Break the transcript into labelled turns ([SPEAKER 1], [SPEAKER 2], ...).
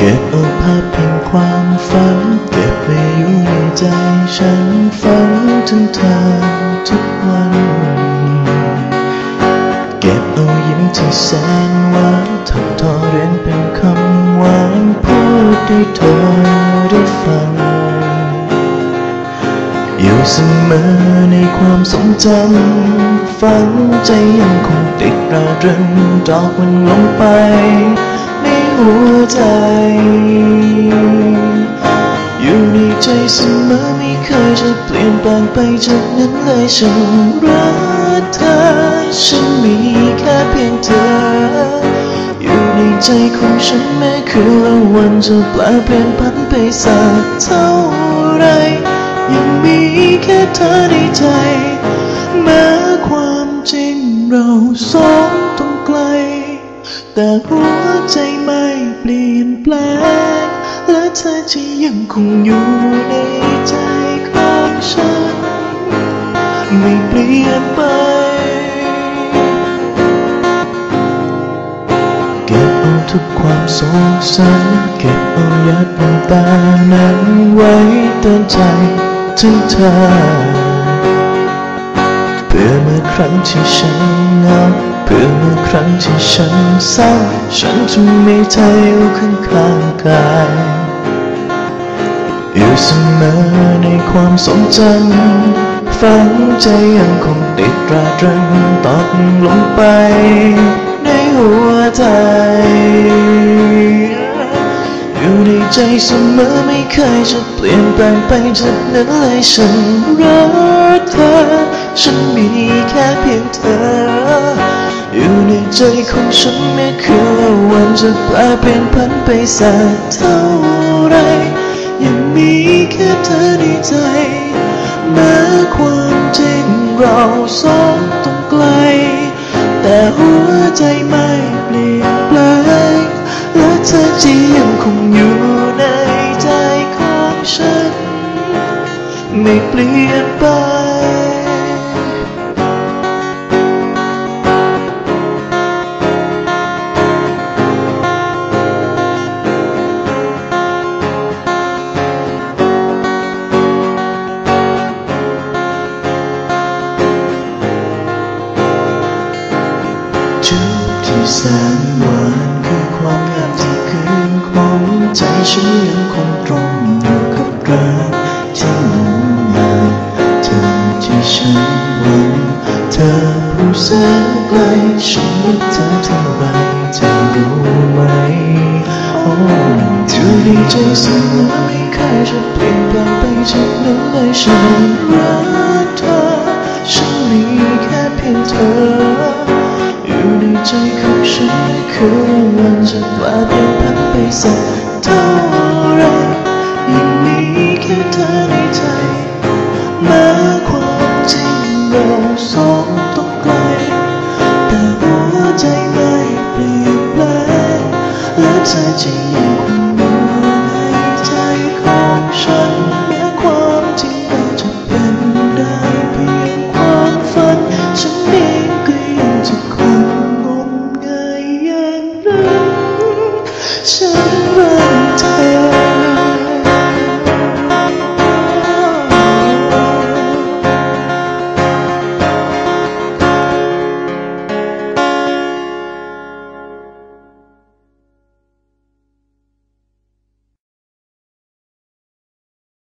[SPEAKER 1] เก็บเอาภาพเพียงความฝัน เก็บไว้อยู่ในใจฉันฝันถึงเธอทุกวัน เก็บเอายิ้มที่แสนหวานทำทอเรียนเป็นคำหวานพูดให้เธอได้ฟัง อยู่เสมอในความทรงจำฝันใจยังคงติดระดึงดอกมันลงไป หัวใจ อยู่ในใจเสมอไม่เคยจะเปลี่ยนแปลงไปจากนั้นเลยฉันรักเธอ ฉันมีแค่เพียงเธอ อยู่ในใจของฉันแม้คืนและวันจะแปลเปลี่ยนพันไปสักเท่าไร ยังมีแค่เธอในใจแม้ความจริงเราสองต้องไกล แต่หัวใจไม่เปลี่ยนแปลง และเธอจะยังคงอยู่ในใจของฉัน ไม่เปลี่ยนไปเก็บเอาทุกความโศกสันเก็บเอายาดน้ำตานั้นไว้เตือนใจถึงเธอเพื่อเมื่อครั้งที่ฉันเหงา เพื่อเมื่อครั้งที่ฉันเศร้า ฉันจะมีเธออยู่ข้างข้างกายอยู่เสมอในความทรงจำฝันใจยังคงติดตราตรึงตอกลงไป ในหัวใจ อยู่ในใจเสมอไม่เคยจะเปลี่ยนแปลงไปจากนั้นเลยฉันรักเธอ ฉันมีแค่เพียงเธอ ในใจของฉันแม้คืนและวันจะแปลเปลี่ยนพันไปสักเท่าไร ยังมีแค่เธอในใจ แม้ความจริงเราสองต้องไกล แต่หัวใจไม่เปลี่ยนแปลงและเธอจะยังคงอยู่ในใจของฉัน ไม่เปลี่ยนไป แสนหวานคือความงามที่คืนของใจฉันยังคงตรงอยู่กับรักที่มุ่งหายเธอที่ฉันหวังเธอผู้แสนไกลฉันรักเธอเท่าไรเธอรู้ไหมโอ้อยู่ในใจเสมอไม่เคยจะเปลี่ยนแปลงไปจากนั้นเลยฉันรักเธอฉันมีแค่เพียงเธออยู่ในใจ ฉันไม่คืนวันจะแปลเปลี่ยนพันไปสักเท่าไรยังมีแค่เธอในใจแม้ความจริงเราสองต้องไกลแต่หัวใจไม่เปลี่ยนแปลงและใจจะยัง